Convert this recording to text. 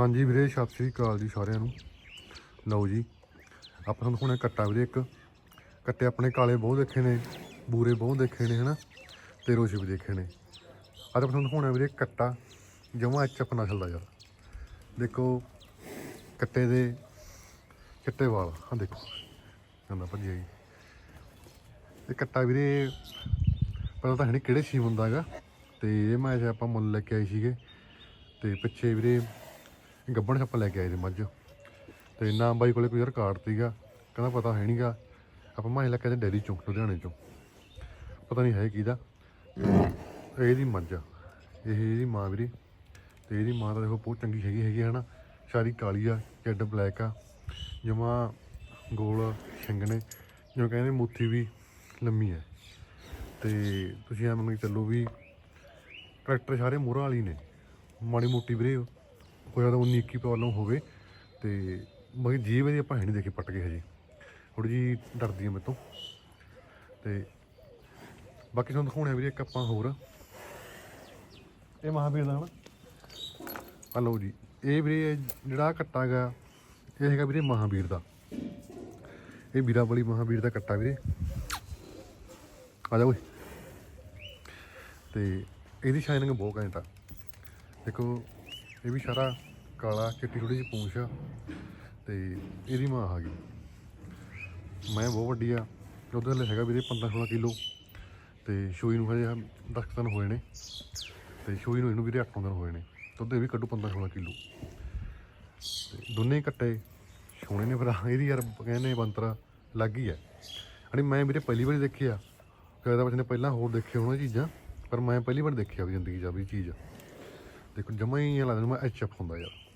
ਹਾਂਜੀ ਵੀਰੇ, ਸਤਿ ਸ੍ਰੀ ਅਕਾਲ ਜੀ ਸਾਰਿਆਂ ਨੂੰ। ਲਓ ਜੀ, ਆਪਾਂ ਤੁਹਾਨੂੰ ਹੁਣੇ ਕੱਟਾ ਵੀਰੇ ਇੱਕ। ਕੱਟੇ ਆਪਣੇ ਕਾਲੇ ਬਹੁਤ ਦੇਖੇ ਨੇ, ਬੂਰੇ ਬਹੁਤ ਦੇਖੇ ਨੇ, ਹਨਾ? ਤੇ ਰੋਸ਼ੇ ਵੀ ਦੇਖੇ ਨੇ। ਅੱਜ ਆਪਾਂ ਤੁਹਾਨੂੰ ਹੁਣੇ ਵੀਰੇ ਕੱਟਾ, ਜਮਾ ਐਚਐਫ ਆਪਣਾ ਦਾ ਯਾਰ। ਦੇਖੋ, ਕੱਟੇ ਦੇ ਚਿੱਟੇ ਵਾਲ ਹਾਂ ਦੇਖੋ। ਕਹਿੰਦਾ ਭੱਜਿਆ ਜੀ। ਇਹ ਕੱਟਾ ਵੀਰੇ ਪਤਾ ਤਾਂ ਹੈ ਨਹੀਂ ਕਿਹੜੇ ਸੀਮ ਹੁੰਦਾ ਹੈਗਾ। ਤੇ ਇਹ ਮੈਂ ਜੇ ਆਪਾਂ ਮੁੱਲ ਲੈ ਕੇ ਆਏ ਸੀਗੇ। ਤੇ ਪਿੱਛੇ ਵੀਰੇ ਗੱਬਣ ਛੱਪਾ ਲੈ ਕੇ ਆਏ ਸੀ ਮੱਝ। ਤੇ ਨਾਮ ਬਾਈ ਕੋਲੇ ਕੋਈ ਯਾਰ ਕਾਰਡ ਸੀਗਾ, ਕਹਿੰਦਾ ਪਤਾ ਹੈ ਨਹੀਂਗਾ ਆਪਾਂ ਮਾਂ ਲੈ ਕੇ ਡੈਰੀ ਚੋਂ ਲੁਧਿਆਣੇ ਚੋਂ। ਪਤਾ ਨਹੀਂ ਹੈ ਕਿਹਦਾ। ਇਹਦੀ ਮੱਝ ਆ। ਇਹ ਇਹਦੀ ਮਾਂ ਵੀਰੇ। ਤੇ ਇਹਦੀ ਮਾਂ ਤਾਂ ਦੇਖੋ ਬਹੁਤ ਚੰਗੀ ਹੈਗੀ ਹੈਗੀ ਹੈ ਨਾ ਸਾਰੀ ਕਾਲੀ ਆ, ਜੈਡ ਬਲੈਕ ਆ। ਜਮਾ ਗੋਲ ਛਿੰਗਣੇ ਜਿਵੇਂ ਕਹਿੰਦੇ ਮੁੱਠੀ ਵੀ ਲੰਮੀ ਹੈ। ਤੇ ਤੁਸੀਂ ਐ ਮੰਨ ਕੇ ਚੱਲੋ ਵੀ ਟਰੈਕਟਰ ਸਾਰੇ ਮੋਹਰਾਂ ਵਾਲੀ ਨੇ। ਮਾੜੀ ਮੋਟੀ ਵੀਰੇ ਕੋਈ ਜ਼ਿਆਦਾ 19 21 ਪ੍ਰੋਬਲਮ ਹੋਵੇ ਤੇ ਮਗਰ ਜੀਵ ਇਹਦੀ ਆਪਾਂ ਹੈ ਨਹੀਂ ਦੇਖੀ, ਪੱਟ ਕੇ ਹਜੇ। ਥੋੜੀ ਜੀ ਡਰਦੀ ਆ ਮੇਰੇ ਤੋਂ। ਤੇ ਬਾਕੀ ਤੁਹਾਨੂੰ ਦਿਖਾਉਣੇ ਆ ਵੀਰੇ ਇੱਕ ਆਪਾਂ ਹੋਰ। ਇਹ ਮਹਾਵੀਰ ਦਾ ਹਨਾ ਆ ਲਓ ਜੀ। ਇਹ ਵੀਰੇ ਜਿਹੜਾ ਕੱਟਾ ਹੈਗਾ, ਇਹ ਹੈਗਾ ਵੀਰੇ ਮਹਾਵੀਰ ਦਾ। ਇਹ ਵੀਰਾ ਵਾਲੀ ਮਹਾਵੀਰ ਦਾ ਕੱਟਾ ਵੀਰੇ। ਆ ਜਾ ਓਏ। ਤੇ ਇਹਦੀ ਸ਼ਾਈਨਿੰਗ ਬਹੁਤ ਘੈਂਟ ਆ ਦੇਖੋ ਇਹ ਵੀ ਸਾਰਾ ਕਾਲਾ ਚਿੱਟੀ ਥੋੜੀ ਜਿਹੀ ਪੂੰਛ ਆ ਤੇ ਇਹਦੀ ਮਾਂ ਆ ਗਈ। ਮੈਂ ਬਹੁਤ ਵੱਡੀ ਆ ਦੁੱਧ ਹਲੇ ਹੈਗਾ ਵੀਰੇ 15 16 ਕਿਲੋ ਤੇ ਸ਼ੋਈ ਨੂੰ ਹਜੇ 10 ਦਿਨ ਹੋਏ ਨੇ ਤੇ ਸ਼ੋਈ ਨੂੰ ਇਹਨੂੰ ਵੀਰੇ 8 ਦਿਨ ਹੋਏ ਨੇ ਦੁੱਧ ਇਹ ਵੀ ਕੱਢੂ 15 16 ਕਿਲੋ। ਤੇ ਦੋਨੇ ਕੱਟੇ, ਸੋਹਣੇ ਨੇ ਭਰਾ, ਇਹਦੀ ਯਾਰ ਕਹਿੰਦੇ ਬੰਤਰਾ ਲੱਗ ਹੀ ਹੈ ਅਣੀ ਮੈਂ ਵੀਰੇ ਪਹਿਲੀ ਵਾਰੀ ਦੇਖਿਆ ਕਹਿੰਦਾ ਬੱਚੇ ਨੇ ਪਹਿਲਾਂ ਹੋਰ ਦੇਖੇ ਹੋਣਾ ਚੀਜ਼ਾਂ, ਪਰ ਮੈਂ ਪਹਿਲੀ ਵਾਰ ਦੇਖਿਆ ਵੀ ਜ਼ਿੰਦਗੀ 'ਚ ਆ ਵੀ ਚੀਜ਼। ਦੇਖੋ ਜਮਾ ਹੀ ਲੱਗਦਾ ਮੈਂ ਐਚ ਐਫ ਹੁੰਦਾ ਯਾਰ